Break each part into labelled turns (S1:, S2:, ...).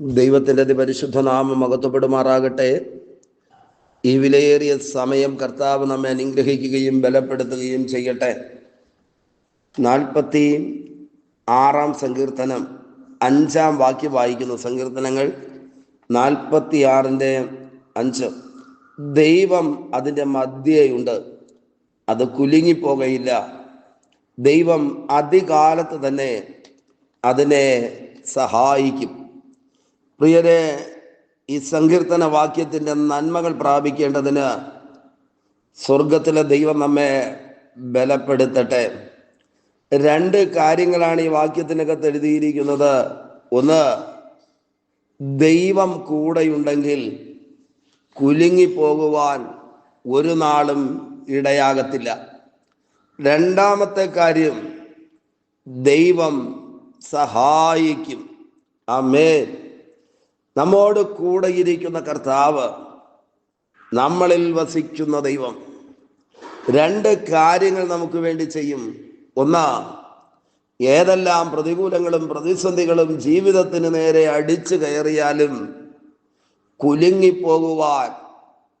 S1: ദൈവത്തിന്റെ അതിപരിശുദ്ധ നാമം മകത്വപ്പെടുമാറാകട്ടെ ഈ വിലയേറിയ സമയം കർത്താവ് നമ്മെ അനുഗ്രഹിക്കുകയും ബലപ്പെടുത്തുകയും ചെയ്യട്ടെ. നാൽപ്പത്തി ആറാം സങ്കീർത്തനം അഞ്ചാം വാക്യം വായിക്കുന്നു. സങ്കീർത്തനങ്ങൾ നാൽപ്പത്തി ആറിന്റെ അഞ്ച്. ദൈവം അതിന്റെ മധ്യയുണ്ട്. അത് കുലുങ്ങിപ്പോകയില്ല. ദൈവം അതികാലത്ത് തന്നെ അതിനെ സഹായിക്കും. പ്രിയരെ ഈ സങ്കീർത്തന വാക്യത്തിന്റെ നന്മകൾ പ്രാപിക്കേണ്ടതിന് സ്വർഗത്തിലെ ദൈവം നമ്മെ ബലപ്പെടുത്തട്ടെ. രണ്ട് കാര്യങ്ങളാണ് ഈ വാക്യത്തിനകത്ത് എഴുതിയിരിക്കുന്നത്. ഒന്ന് ദൈവം കൂടെയുണ്ടെങ്കിൽ കുലുങ്ങിപ്പോകുവാൻ ഒരു നാളും ഇടയാകത്തില്ല. രണ്ടാമത്തെ കാര്യം ദൈവം സഹായിക്കും. അമേ നമ്മോട് കൂടെയിരിക്കുന്ന കർത്താവ് നമ്മളിൽ വസിക്കുന്ന ദൈവം. രണ്ട് കാര്യങ്ങൾ നമുക്ക് വേണ്ടി ചെയ്യും. ഒന്ന് ഏതെല്ലാം പ്രതികൂലങ്ങളും പ്രതിസന്ധികളും ജീവിതത്തിന് നേരെ അടിച്ചു കയറിയാലും കുലുങ്ങിപ്പോകുവാൻ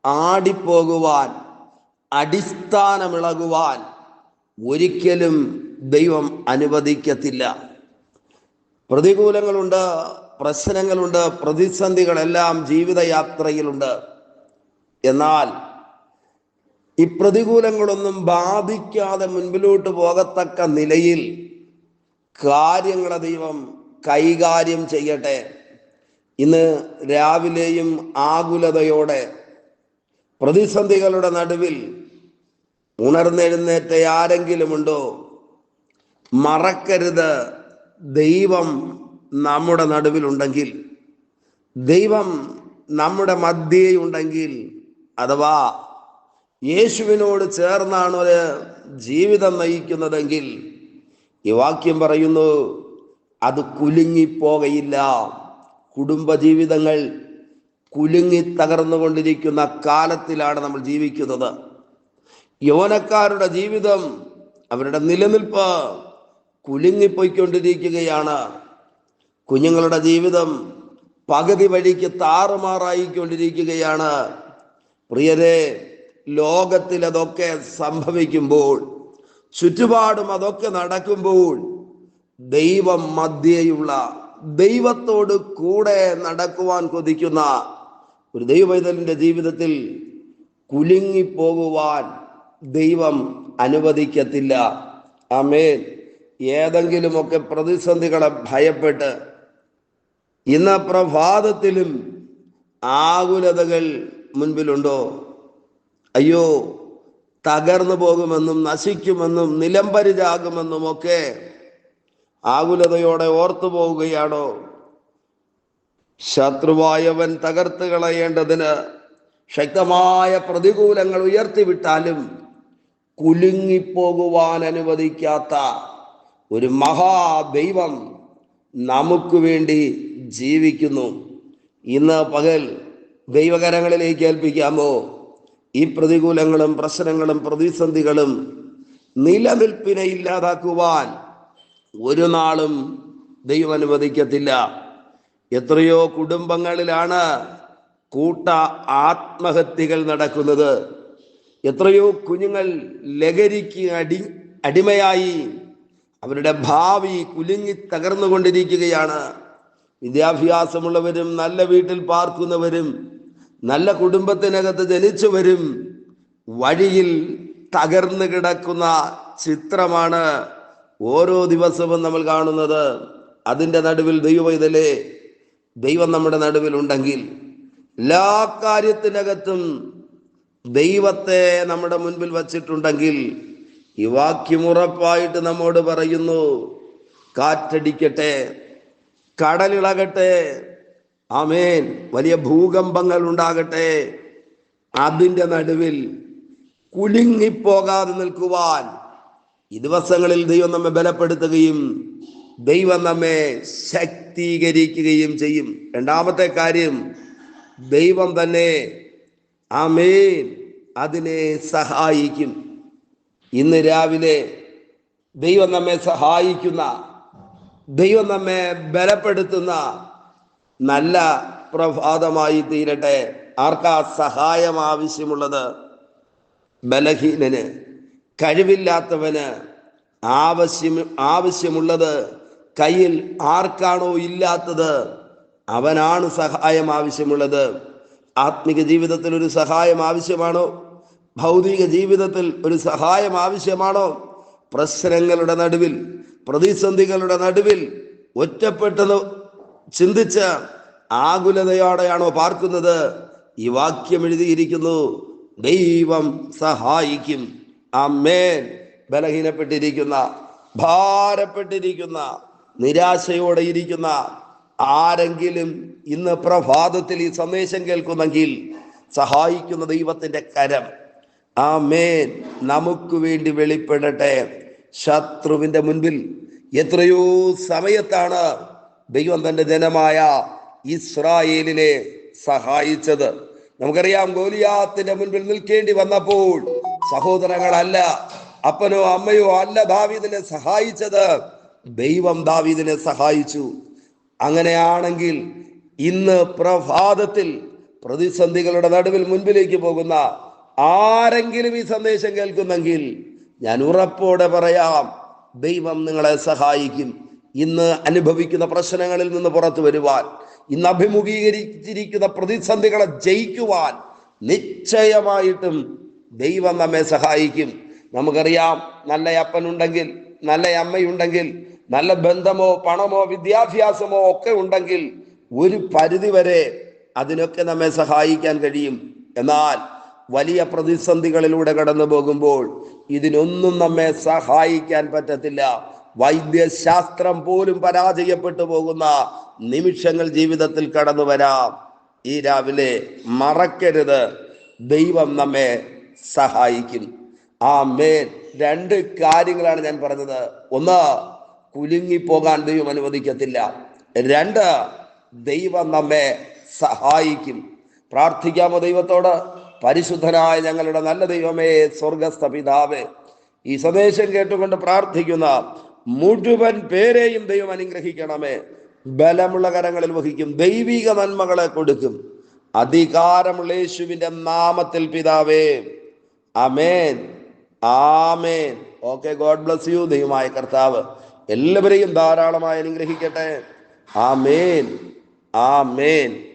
S1: ആടിപ്പോകുവാൻ അടിസ്ഥാനമിളകുവാൻ ഒരിക്കലും ദൈവം അനുവദിക്കത്തില്ല. പ്രതികൂലങ്ങളുണ്ട് പ്രശ്നങ്ങളുണ്ട് പ്രതിസന്ധികളെല്ലാം ജീവിതയാത്രയിലുണ്ട്. എന്നാൽ ഈ പ്രതികൂലങ്ങളൊന്നും ബാധിക്കാതെ മുൻപിലോട്ട് പോകത്തക്ക നിലയിൽ കാര്യങ്ങളെ ദൈവം കൈകാര്യം ചെയ്യട്ടെ. ഇന്ന് രാവിലെയും ആകുലതയോടെ പ്രതിസന്ധികളുടെ നടുവിൽ ഉണർന്നെഴുന്നേറ്റ ആരെങ്കിലുമുണ്ടോ? മറക്കരുത്. ദൈവം നമ്മുടെ നടുവിലുണ്ടെങ്കിൽ ദൈവം നമ്മുടെ മധ്യേ ഉണ്ടെങ്കിൽ അഥവാ യേശുവിനോട് ചേർന്നാണ് ഒരു ജീവിതം നയിക്കുന്നതെങ്കിൽ ഈ വാക്യം പറയുന്നു അത് കുലുങ്ങിപ്പോകയില്ല. കുടുംബജീവിതങ്ങൾ കുലുങ്ങി തകർന്നുകൊണ്ടിരിക്കുന്ന കാലത്തിലാണ് നമ്മൾ ജീവിക്കുന്നത്. യൗവനക്കാരുടെ ജീവിതം അവരുടെ നിലനിൽപ്പ് കുലുങ്ങിപ്പോയിക്കൊണ്ടിരിക്കുകയാണ്. കുഞ്ഞുങ്ങളുടെ ജീവിതം പകുതി വഴിക്ക് താറുമാറായിക്കൊണ്ടിരിക്കുകയാണ്. പ്രിയരെ ലോകത്തിൽ അതൊക്കെ സംഭവിക്കുമ്പോൾ ചുറ്റുപാടും അതൊക്കെ നടക്കുമ്പോൾ ദൈവം മധ്യയുള്ള ദൈവത്തോട് കൂടെ നടക്കുവാൻ കൊതിക്കുന്ന ഒരു ദൈവവൈതലിന്റെ ജീവിതത്തിൽ കുലുങ്ങിപ്പോകുവാൻ ദൈവം അനുവദിക്കത്തില്ല. ആമേൻ. ഏതെങ്കിലുമൊക്കെ പ്രതിസന്ധികളെ ഭയപ്പെട്ട് ഇന്ന് പ്രഭാതത്തിലും ആകുലതകൾ മുൻപിലുണ്ടോ? അയ്യോ തകർന്നു പോകുമെന്നും നശിക്കുമെന്നും നിലംപരിചാകുമെന്നും ഒക്കെ ആകുലതയോടെ ഓർത്തു പോവുകയാണോ? ശത്രുവായവൻ തകർത്ത് കളയേണ്ടതിന് ശക്തമായ പ്രതികൂലങ്ങൾ ഉയർത്തിവിട്ടാലും കുലുങ്ങിപ്പോകുവാൻ അനുവദിക്കാത്ത ഒരു മഹാദൈവം നമുക്ക് വേണ്ടി ജീവിക്കുന്നു. ഇന്ന് പകൽ ദൈവകരങ്ങളിലേക്ക് ഏൽപ്പിക്കാമോ? ഈ പ്രതികൂലങ്ങളും പ്രശ്നങ്ങളും പ്രതിസന്ധികളും നിലനിൽപ്പിനെ ഇല്ലാതാക്കുവാൻ ഒരു നാളും ദൈവം അനുവദിക്കത്തില്ല. എത്രയോ കുടുംബങ്ങളിലാണ് കൂട്ട ആത്മഹത്യകൾ നടക്കുന്നത്. എത്രയോ കുഞ്ഞുങ്ങൾ ലഹരിക്ക് അടി അടിമയായി അവരുടെ ഭാവി കുലുങ്ങി തകർന്നുകൊണ്ടിരിക്കുകയാണ്. വിദ്യാഭ്യാസമുള്ളവരും നല്ല വീട്ടിൽ പാർക്കുന്നവരും നല്ല കുടുംബത്തിനകത്ത് ജനിച്ചവരും വഴിയിൽ തകർന്നു കിടക്കുന്ന ചിത്രമാണ് ഓരോ ദിവസവും നമ്മൾ കാണുന്നത്. അതിന്റെ നടുവിൽ ദൈവവൈതലേ ദൈവം നമ്മുടെ നടുവിൽ ഉണ്ടെങ്കിൽ എല്ലാ കാര്യത്തിനകത്തും ദൈവത്തെ നമ്മുടെ മുൻപിൽ വച്ചിട്ടുണ്ടെങ്കിൽ ഈ വാക്യം ഉറപ്പായിട്ട് നമ്മോട് പറയുന്നു കാറ്റടിക്കട്ടെ. കടലിളകട്ടെ. ആമേൻ. വലിയ ഭൂകമ്പങ്ങൾ ഉണ്ടാകട്ടെ. അതിന്റെ നടുവിൽ കുലുങ്ങിപ്പോകാതെ നിൽക്കുവാൻ ഈ ദിവസങ്ങളിൽ ദൈവം നമ്മെ ബലപ്പെടുത്തുകയും ദൈവം നമ്മെ ശക്തീകരിക്കുകയും ചെയ്യും. രണ്ടാമത്തെ കാര്യം ദൈവം തന്നെ ആമേൻ അതിനെ സഹായിക്കും. ഇന്ന് രാവിലെ ദൈവം നമ്മെ സഹായിക്കുന്ന ദൈവം നമ്മെ ബലപ്പെടുത്തുന്ന നല്ല പ്രഭാതമായി തീരട്ടെ. ആർക്കാ സഹായം ആവശ്യമുള്ളത്? ബലഹീനന് കഴിവില്ലാത്തവന് ആവശ്യം ആവശ്യമുള്ളത് കയ്യിൽ ആർക്കാണോ ഇല്ലാത്തത് അവനാണ് സഹായം ആവശ്യമുള്ളത്. ആത്മിക ജീവിതത്തിൽ ഒരു സഹായം ആവശ്യമാണോ? ഭൗതിക ജീവിതത്തിൽ ഒരു സഹായം ആവശ്യമാണോ? പ്രശ്നങ്ങളുടെ നടുവിൽ പ്രതിസന്ധികളുടെ നടുവിൽ ഒറ്റപ്പെട്ടത് ചിന്തിച്ച് ആകുലതയോടെയാണോ പാർക്കുന്നത്? ഈ വാക്യം എഴുതിയിരിക്കുന്നു ദൈവം സഹായിക്കും. അമ്മേൻ ബലഹീനപ്പെട്ടിരിക്കുന്ന ഭാരപ്പെട്ടിരിക്കുന്ന നിരാശയോടെ ഇരിക്കുന്ന ആരെങ്കിലും ഇന്ന് പ്രഭാതത്തിൽ ഈ സന്ദേശം കേൾക്കുന്നെങ്കിൽ സഹായിക്കുന്ന ദൈവത്തിന്റെ കരം. ആ മേൻ നമുക്ക് വേണ്ടി വെളിപ്പെടട്ടെ. ശത്രുവിന്റെ മുൻപിൽ എത്രയോ സമയത്താണ് ദൈവം തന്റെ ജനമായ ഇസ്രായേലിനെ സഹായിച്ചത്. നമുക്കറിയാം ഗോലിയാത്തിന്റെ മുൻപിൽ നിൽക്കേണ്ടി വന്നപ്പോൾ സഹോദരങ്ങളല്ല അപ്പനോ അമ്മയോ അല്ല ദാവീദിനെ സഹായിച്ചത്. ദൈവം ദാവീദിനെ സഹായിച്ചു. അങ്ങനെയാണെങ്കിൽ ഇന്ന് പ്രഭാതത്തിൽ പ്രതിസന്ധികളുടെ നടുവിൽ മുൻപിലേക്ക് പോകുന്ന ആരെങ്കിലും ഈ സന്ദേശം കേൾക്കുന്നെങ്കിൽ ഞാൻ ഉറപ്പോടെ പറയാം ദൈവം നിങ്ങളെ സഹായിക്കും. ഇന്ന് അനുഭവിക്കുന്ന പ്രശ്നങ്ങളിൽ നിന്ന് പുറത്തു വരുവാൻ ഇന്ന് അഭിമുഖീകരിച്ചിരിക്കുന്ന പ്രതിസന്ധികളെ ജയിക്കുവാൻ നിശ്ചയമായിട്ടും ദൈവം നമ്മെ സഹായിക്കും. നമുക്കറിയാം നല്ല അപ്പനുണ്ടെങ്കിൽ നല്ല അമ്മയുണ്ടെങ്കിൽ നല്ല ബന്ധമോ പണമോ വിദ്യാഭ്യാസമോ ഒക്കെ ഉണ്ടെങ്കിൽ ഒരു പരിധി വരെ അതിനൊക്കെ നമ്മെ സഹായിക്കാൻ കഴിയും. എന്നാൽ വലിയ പ്രതിസന്ധികളിലൂടെ കടന്നു പോകുമ്പോൾ ഇതിനൊന്നും നമ്മെ സഹായിക്കാൻ പറ്റത്തില്ല. വൈദ്യശാസ്ത്രം പോലും പരാജയപ്പെട്ടു പോകുന്ന നിമിഷങ്ങൾ ജീവിതത്തിൽ കടന്നു വരാം. ഈ രാവിലെ മറക്കരുത്. ദൈവം നമ്മെ സഹായിക്കും. ആ മേൻ രണ്ട് കാര്യങ്ങളാണ് ഞാൻ പറഞ്ഞത്. ഒന്ന് കുലുങ്ങിപ്പോകാൻ ദൈവം അനുവദിക്കത്തില്ല. രണ്ട് ദൈവം നമ്മെ സഹായിക്കും. പ്രാർത്ഥിക്കാമോ ദൈവത്തോട്? പരിശുദ്ധനായ ഞങ്ങളുടെ നല്ല ദൈവമേ സ്വർഗസ്ഥ പിതാവേ ഈ സന്ദേശം കേട്ടുകൊണ്ട് പ്രാർത്ഥിക്കുന്ന മുഴുവൻ പേരെയും ദൈവം അനുഗ്രഹിക്കണമേ. ബലമുള്ള കരങ്ങളിൽ വഹിക്കും ദൈവിക നന്മകളെ കൊടുക്കും. അധികാരമുള്ള യേശുവിന്റെ നാമത്തിൽ പിതാവേ amen amen. Okay God bless you ദൈവമായ കർത്താവ്. എല്ലാവരെയും ധാരാളമായി അനുഗ്രഹിക്കട്ടെ. ആമേൻ ആമേൻ.